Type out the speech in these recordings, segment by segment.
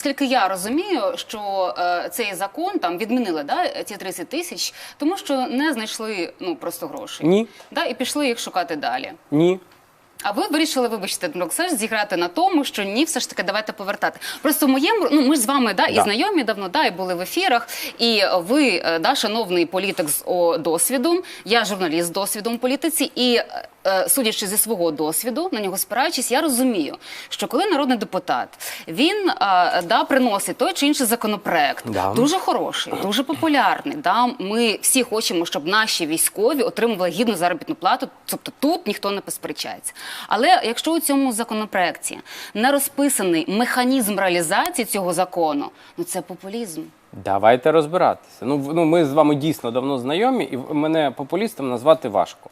Наскільки я розумію, що е, цей закон там відмінили да, ці 30 тисяч, тому що не знайшли ну просто грошей. Ні. Да, і пішли їх шукати далі. Ні. А ви вирішили, вибачте, Дмитро Олександрович, зіграти на тому, що ні, все ж таки давайте повертати. Просто в моєму ну ми ж з вами да, і Да. знайомі давно, да, і були в ефірах. І ви, е, да, шановний політик з о, досвідом, я журналіст з досвідом політиці, і е, судячи зі свого досвіду, на нього спираючись, я розумію, що коли народний депутат він е, да, приносить той чи інший законопроект, Да. дуже хороший, дуже популярний. Да? Ми всі хочемо, щоб наші військові отримували гідну заробітну плату. Тобто тут ніхто не посперечається. Але якщо у цьому законопроекті не розписаний механізм реалізації цього закону, ну це популізм. Давайте розбиратися. Ну, ну ми з вами дійсно давно знайомі, і мене популістом назвати важко.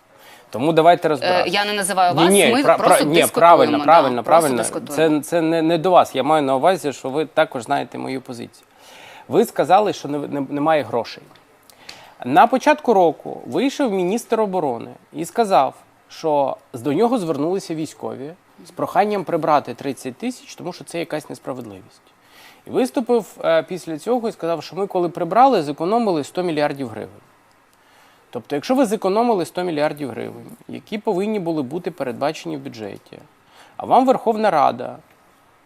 Тому давайте Е, розбиратися. я не називаю вас, ні, ні, ми пра- просто пра- ні, дискутуємо. правильно, да, правильно, правильно. Це, це не, не до вас. Я маю на увазі, що ви також знаєте мою позицію. Ви сказали, що не, не- немає грошей. На початку року вийшов міністр оборони і сказав, що до нього звернулися військові з проханням прибрати 30 тисяч, тому що це якась несправедливість. І виступив е, після цього і сказав, що ми, коли прибрали, зекономили 100 мільярдів гривень. Тобто, якщо ви зекономили 100 мільярдів гривень, які повинні були бути передбачені в бюджеті, а вам Верховна Рада,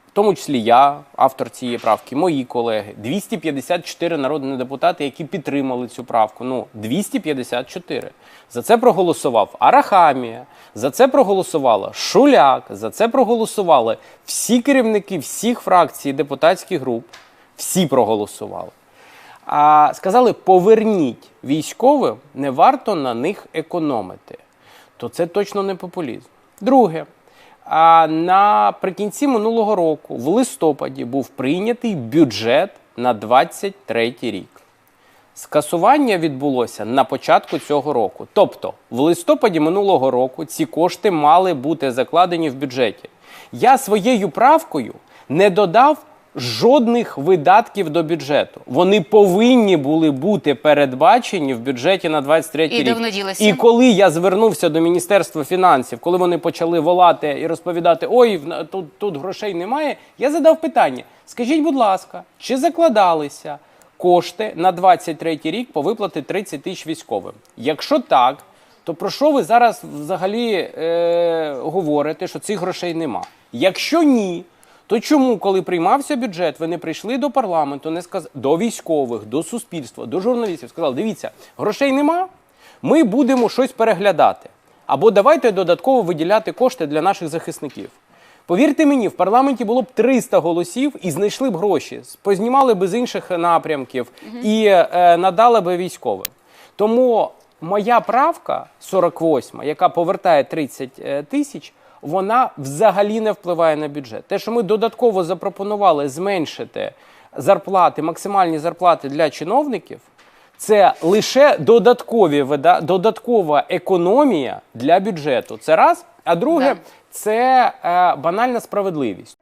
в тому числі я, автор цієї правки, мої колеги, 254 народні депутати, які підтримали цю правку. Ну, 254. За це проголосував Арахамія, за це проголосувала Шуляк, за це проголосували всі керівники всіх фракцій депутатських груп. Всі проголосували. А сказали: поверніть військовим, не варто на них економити. То це точно не популізм. Друге, а наприкінці минулого року, в листопаді, був прийнятий бюджет на 23 рік. Скасування відбулося на початку цього року. Тобто, в листопаді минулого року ці кошти мали бути закладені в бюджеті. Я своєю правкою не додав жодних видатків до бюджету. Вони повинні були бути передбачені в бюджеті на 23 І рік. ділися? І коли я звернувся до Міністерства фінансів, коли вони почали волати і розповідати, ой, тут, тут грошей немає, я задав питання: скажіть, будь ласка, чи закладалися кошти на 23 рік по виплати 30 тисяч військовим? Якщо так, то про що ви зараз взагалі е, говорите, що цих грошей нема? Якщо ні, то чому, коли приймався бюджет, ви не прийшли до парламенту, не сказ... до військових, до суспільства, до журналістів, сказали, дивіться, грошей нема, ми будемо щось переглядати. Або давайте додатково виділяти кошти для наших захисників. Повірте мені, в парламенті було б 300 голосів і знайшли б гроші, познімали б з інших напрямків і е, надали б військовим. Тому моя правка 48, яка повертає 30 е, тисяч, вона взагалі не впливає на бюджет. Те, що ми додатково запропонували зменшити зарплати, максимальні зарплати для чиновників, це лише додаткові вида- додаткова економія для бюджету. Це раз. А друге, це е, банальна справедливість.